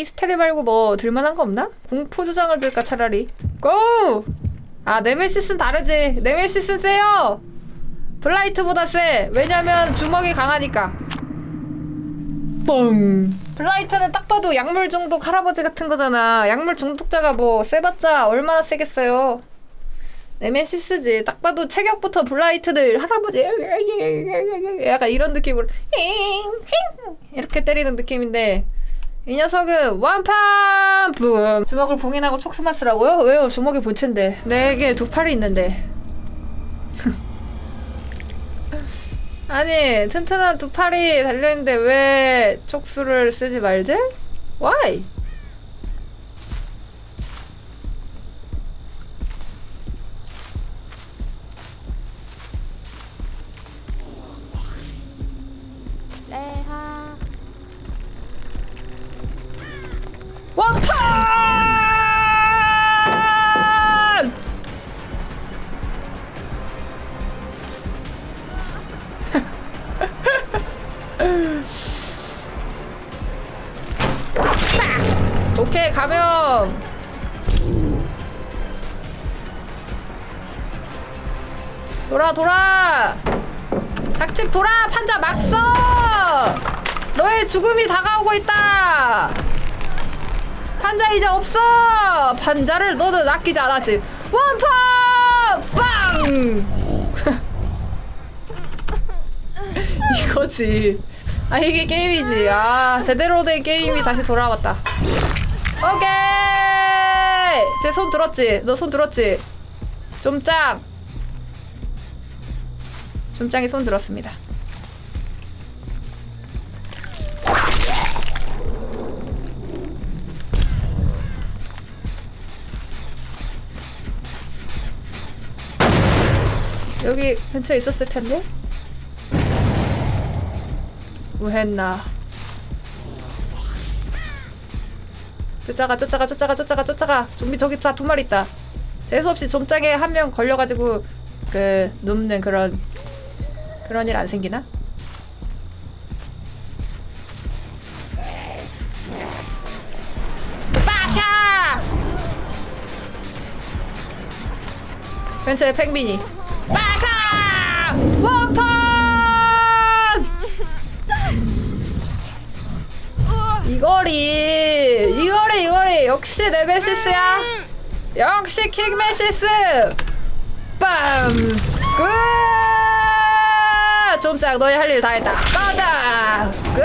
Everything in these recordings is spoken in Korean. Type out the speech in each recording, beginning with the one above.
히스테리 말고 뭐 들만한 거 없나? 공포 조장을 들까 차라리? 고! 아 네메시스는 다르지. 네메시스는 세요! 블라이트보다 세. 왜냐면 주먹이 강하니까. 뻥. 블라이트는 딱 봐도 약물 중독 할아버지 같은 거잖아. 약물 중독자가 뭐 세봤자 얼마나 세겠어요? 네메시스지. 딱 봐도 체격부터 블라이트들 할아버지 약간 이런 느낌으로 이렇게 때리는 느낌인데 이 녀석은 완판 붐 주먹을 봉인하고 촉수만 쓰라고요? 왜요? 주먹이 본체인데 내게 두 팔이 있는데 아니 튼튼한 두 팔이 달려있는데 왜 촉수를 쓰지 말지? Why? 죽음이 다가오고 있다. 판자 이제 없어. 판자를 너는 아끼지 않았지. 원파 빵! 이거지. 아 이게 게임이지. 아 제대로 된 게임이 다시 돌아왔다. 오케이! 제 손 들었지? 너 손 들었지? 좀짱! 좀짱이 손 들었습니다 여기 근처에 있었을 텐데. 뭐 했나. 쫓아가 쫓아가 쫓아가 쫓아가 쫓아가. 좀비 저기 다 두 마리 있다. 재수없이 좀짱에 한 명 걸려가지고 그 눕는 그런 그런 일 안 생기나? 빠샤! 근처에 팽빈이 이거리 이거리 이거리. 역시 네메시스야. 역시 킥메시스. 빰스 굿! 좀짝 너희 할 일 다 했다. 꺼져. 굿!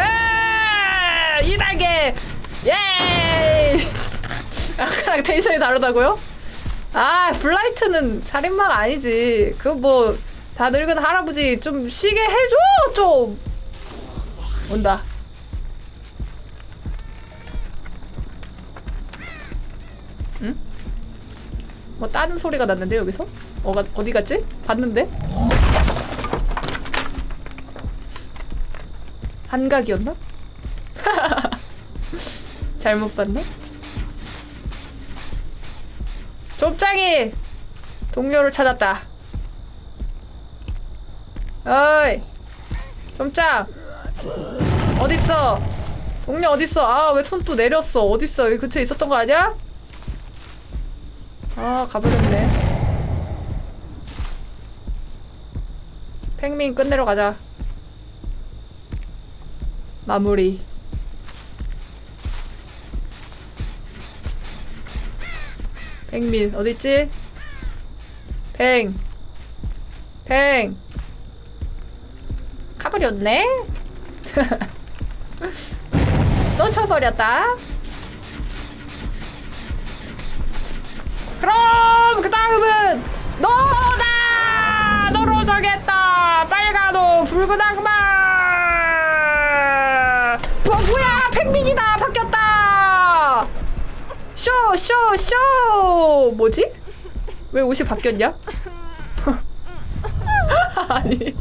2단계 예 아까랑 텐션이 다르다고요? 아 블라이트는 살인마가 아니지. 그뭐다 늙은 할아버지 좀 쉬게 해줘 좀. 온다 뭐 다른 소리가 났는데 여기서? 어가 어디 갔지? 봤는데? 한각이었나? 잘못 봤나? 좁장이 동료를 찾았다. 어이, 좁장 어딨어? 동료 어딨어? 아 왜 손 또 내렸어? 어딨어? 여기 근처에 있었던 거 아니야? 아 가버렸네. 팽민 끝내러 가자. 마무리. 팽민 어딨지? 팽. 팽. 가버렸네. 놓쳐버렸다. 그럼 그 다음은 너다! 너로 서겠다! 빨간 옷 붉은 악마! 뭐, 뭐야 팽민이다! 바뀌었다! 쇼 쇼 쇼! 뭐지? 왜 옷이 바뀌었냐? 아니.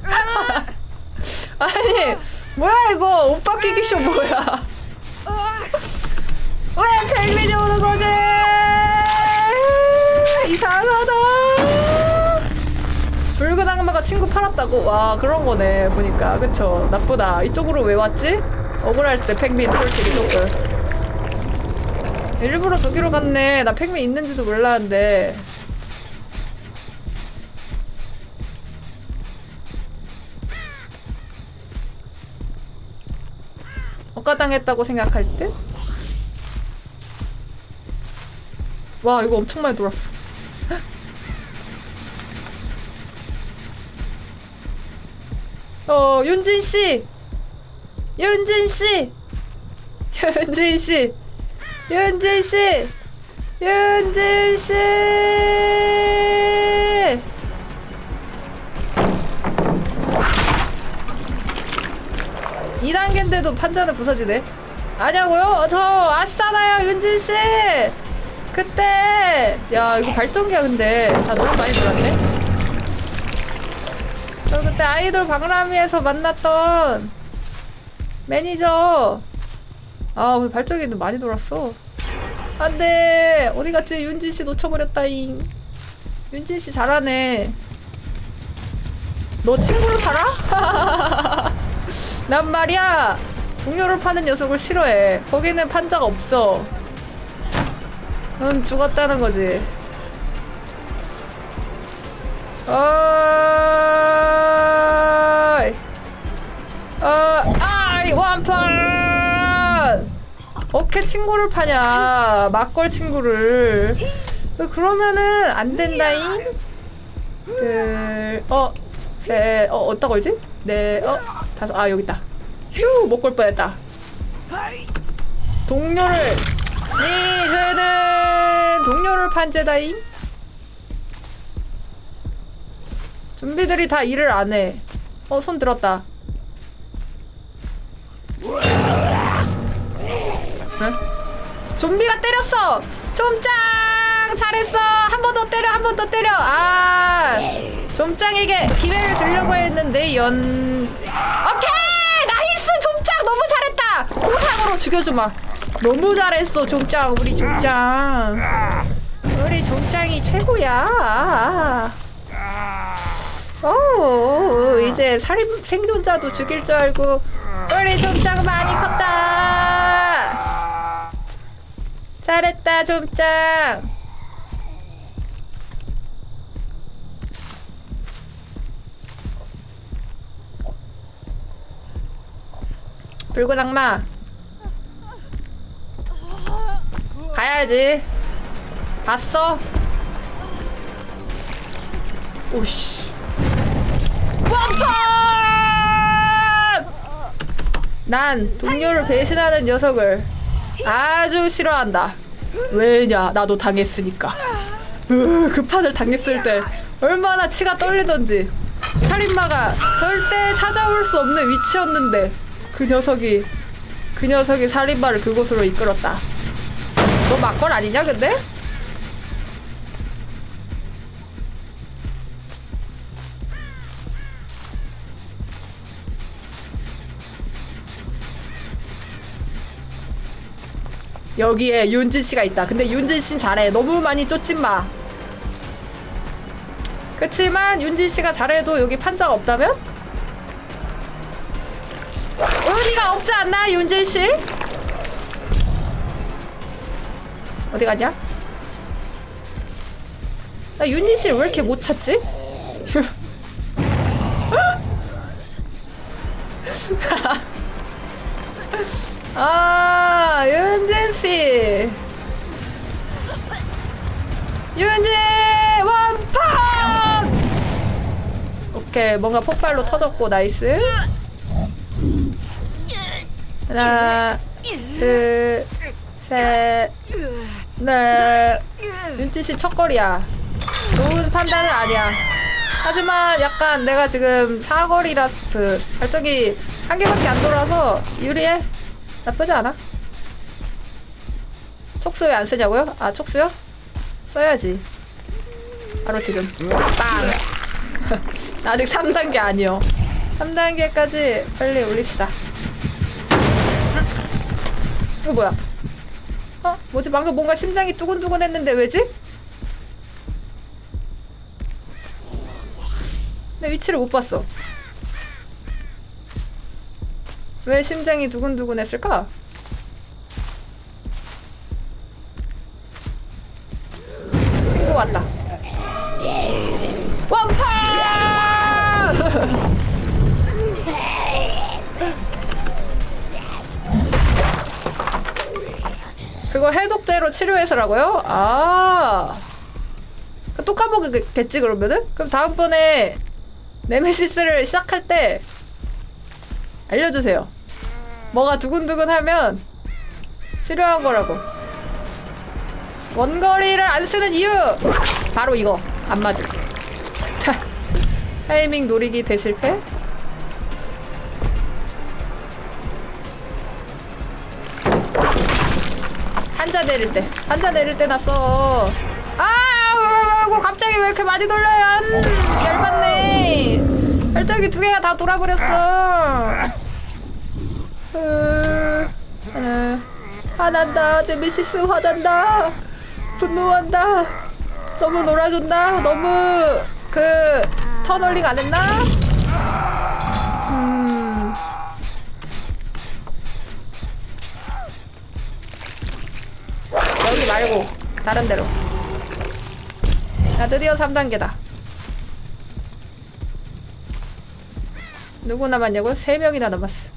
아니 뭐야 이거? 옷 바뀌기 쇼 뭐야? 왜 팽민이 오는 거지? 악마가 친구 팔았다고? 와 그런 거네 보니까 그쵸 나쁘다 이쪽으로 왜 왔지? 억울할 때 팽민 솔직히 조금 일부러 저기로 갔네. 나 팩미 있는지도 몰랐는데. 억가당했다고 생각할 듯? 와 이거 엄청 많이 돌았어. 어 윤진 씨, 윤진 씨, 윤진 씨, 윤진 씨, 윤진 씨. 2단계인데도 판자는 부서지네. 아냐고요? 저 아시잖아요, 윤진 씨. 그때 야 이거 발전기야 근데 다 너무 많이 들었네. 저 그때 아이돌 박람회에서 만났던 매니저. 아 우리 발전기는 많이 돌았어. 안돼 어디 갔지 윤진 씨 놓쳐버렸다잉. 윤진 씨 잘하네. 너 친구를 팔아? 난 말이야 동료를 파는 녀석을 싫어해 거기는 판자가 없어 넌 죽었다는 거지 어이 어, 아이 완판 어케 친구를 파냐 막걸 친구를 왜 그러면은 안 된다잉 둘, 어, 셋, 어, 어디다 걸지? 네, 어, 다섯, 아, 여기 있다. 휴, 못 걸 뻔했다. 동료를, 이제는 동료를 판제다잉. 좀비들이 다 일을 안 해. 어, 손 들었다. 응? 좀비가 때렸어! 좀짱! 잘했어! 한 번 더 때려, 한 번 더 때려! 아! 좀짱에게 기회를 주려고 했는데, 연. 오케이! 나이스! 좀짱! 너무 잘했다! 보상으로 죽여주마. 너무 잘했어, 좀짱. 우리 좀짱. 우리 좀짱이 최고야. 오, 이제 살인 생존자도 죽일 줄 알고 우리 좀짱 많이 컸다. 잘했다, 좀짱. 붉은 악마. 가야지. 봤어? 오씨. 원펀! 난 동료를 배신하는 녀석을 아주 싫어한다. 왜냐? 나도 당했으니까. 으, 그 판을 당했을 때 얼마나 치가 떨리던지. 살인마가 절대 찾아올 수 없는 위치였는데 그 녀석이 그 녀석이 살인마를 그곳으로 이끌었다. 너 막걸 아니냐 근데? 여기에 윤진 씨가 있다. 근데 윤진 씨는 잘해. 너무 많이 쫓진 마. 그치만 윤진 씨가 잘해도 여기 판자가 없다면? 의리가 없지 않나 윤진 씨? 어디 갔냐? 나 윤진 씨를 왜 이렇게 못 찾지? 아 윤진 씨. 윤진 원펀 오케이 뭔가 폭발로 터졌고 나이스. 하나 둘 셋 넷. 윤진 씨 첫거리야. 좋은 판단은 아니야. 하지만 약간 내가 지금 사거리라 그 발전기 한 개밖에 안 돌아서 유리해? 나쁘지 않아 촉수 왜 안 쓰냐고요? 아 촉수요? 써야지 바로 지금 빵나 아직 3단계 아니요 3단계까지 빨리 올립시다 이거 뭐야 어? 뭐지 방금 뭔가 심장이 두근두근 했는데 왜지? 내 위치를 못 봤어 왜 심장이 두근두근 했을까? 해독제로 치료해서라고요? 아. 그또 까먹겠지 그러면은? 그럼 다음번에 네메시스를 시작할 때 알려주세요. 뭐가 두근두근하면 치료한 거라고. 원거리를 안 쓰는 이유 바로 이거 안 맞음. 자, 타이밍 노리기 대실패. 한자 내릴 때, 한자 내릴 때 났어. 아, 아이고, 갑자기 왜 이렇게 많이 돌려요? 안, 열받네. 발전기 두 개가 다 돌아버렸어. 으, 으, 화난다. 네메시스 화난다. 분노한다. 너무 놀아준다. 너무 그 터널링 안 했나? 말고 다른 데로. 자, 드디어 3단계다. 누구 남았냐고요? 3명이나 남았어.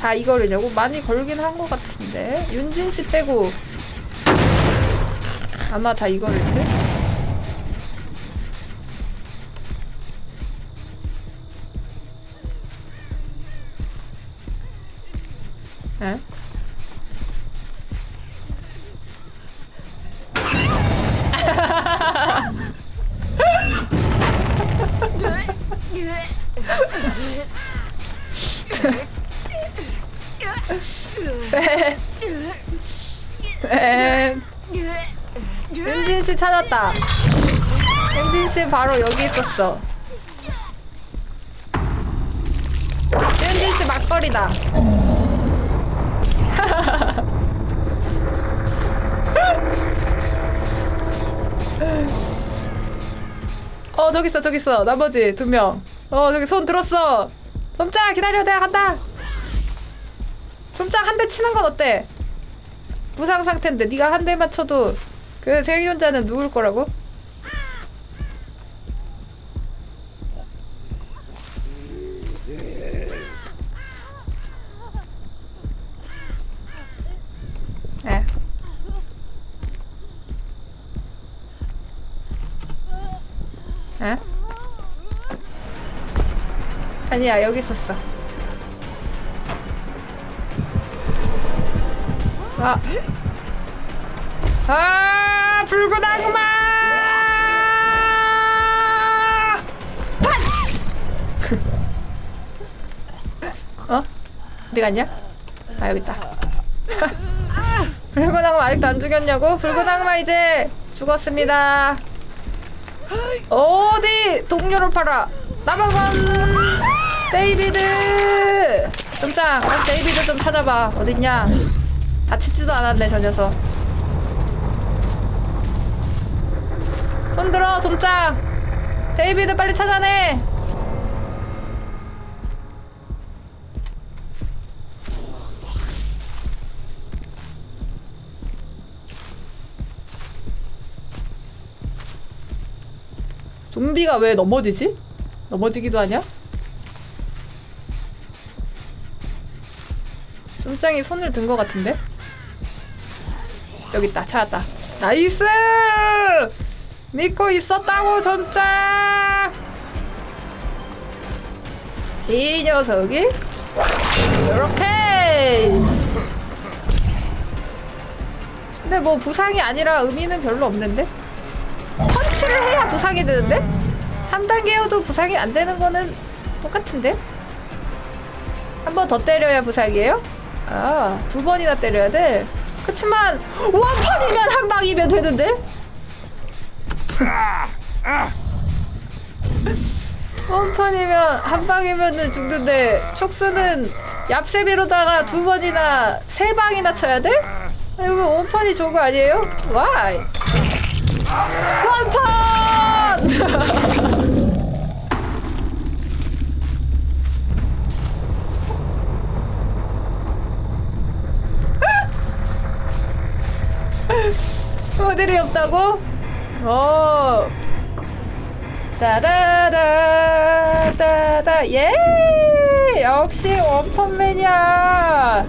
다 이거를냐고 많이 걸긴 한 것 같은데 윤진 씨 빼고 아마 다 이거를 듯. 셋. 셋. 윤진 씨 찾았다. 윤진 씨 바로 여기 있었어. 윤진 씨 막걸리다. 어 저기 있어 저기 있어 나머지 두 명. 어 저기 손 들었어. 점자 기다려 내가 간다. 점자 한대 치는 건 어때? 부상 상태인데 네가 한 대만 쳐도 그 생존자는 누굴 거라고? 에? 아니야 여기 있었어. 아. 아, 붉은 악마! 펀치! 어? 어디 갔냐? 아, 여기 있다. 붉은 악마 아직도 안 죽였냐고? 붉은 악마 이제 죽었습니다. 어디 동료를 팔아? 나방건 데이비드! 좀짱, 가서 데이비드 좀 찾아봐. 어딨냐? 다치지도 않았네 저 녀석 손 들어 좀짱 데이비드 빨리 찾아내 좀비가 왜 넘어지지? 넘어지기도 하냐? 좀짱이 손을 든 것 같은데? 저기 있다 찾았다 나이스 믿고 있었다고 점짱 이 녀석이 이렇게 근데 뭐 부상이 아니라 의미는 별로 없는데 펀치를 해야 부상이 되는데 3단계여도 부상이 안 되는 거는 똑같은데 한 번 더 때려야 부상이에요? 아, 두 번이나 때려야 돼. 그치만 원판이면 한 방이면 되는데? 원판이면 한 방이면은 죽는데 촉수는 얍세비로다가 두 번이나 세 방이나 쳐야 돼? 아, 이거 원판이 좋은 거 아니에요? 와이 원판! 호들이 없다고? 어. 어. 따다다다다 예! 역시 원펀맨이야.